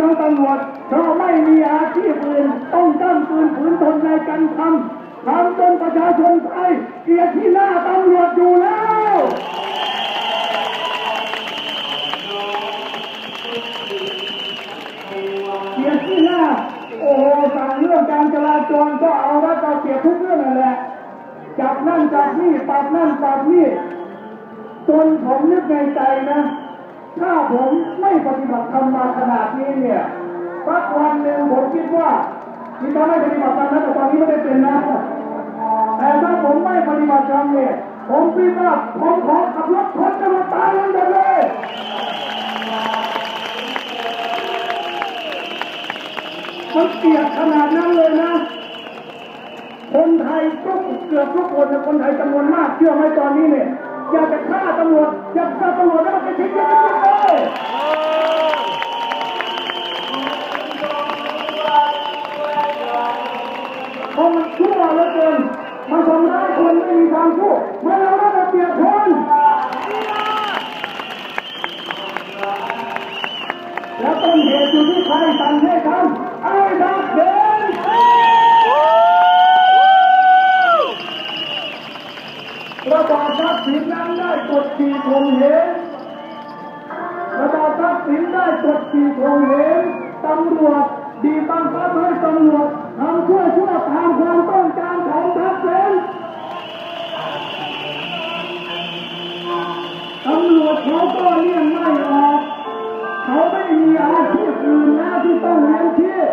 น้องตำรวจเพราะไม่มีอาชีพอื่นต้องตั้งปืนฝืนทนในการทำทำจนประชาชนไทยเกลียดที่หน้าตำรวจอยู่แล้วเกียรติหน้าโอ้โหสั่งเรื่องการจราจรก็เอาไว้ก็เกียทุกเรื่องนั่นแหละจับนั่นจับนี่ปรับนั่นปรับนี่จนผมนึกในใจนะ ถ้าผม ไม่ปฏิบัติธรรมมาขนาดนี้เนี่ยสักวันหนึ่งผมคิดว่าที่จะไม่ปฏิบัติธรรมนะแต่ตอนนี้ไม่ได้เป็นนะแต่ถ้าผมไม่ปฏิบัติธรรมเนี่ยผมคิดว่าผมขอขับรถชนจะมาตายกันเลยมันเกลียดขนาดนั้นเลยนะ คนไทยทุกเกือบทุกคนนะคนไทยจำนวนมากเชื่อไหมตอนนี้เนี่ยอยากจะฆ่าตำรวจอยากฆ่าตำรวจแล้วมันจะทิ้งกันเลย เกินมันทำร้ายคนไม่มีทางสู้มันเอาได้เปรียบคนแล้วต้นเหตุอยู่ที่ใครสั่งให้ทำไอ้ดักเดินระบาดทรัพสินนั้นได้กดขี่ข่เหงระบาดทรัพสินได้กดขี่ข่เหงตำรวจดีตั้งคับให้ตำรวจ เชื่อเชื่อตามความต้องการของทักษิณตำรวจเขาก็เลี่ยงไม่ออก เขาไม่มีอาชีพอื่นนะที่ต้องเลี้ยงชีพ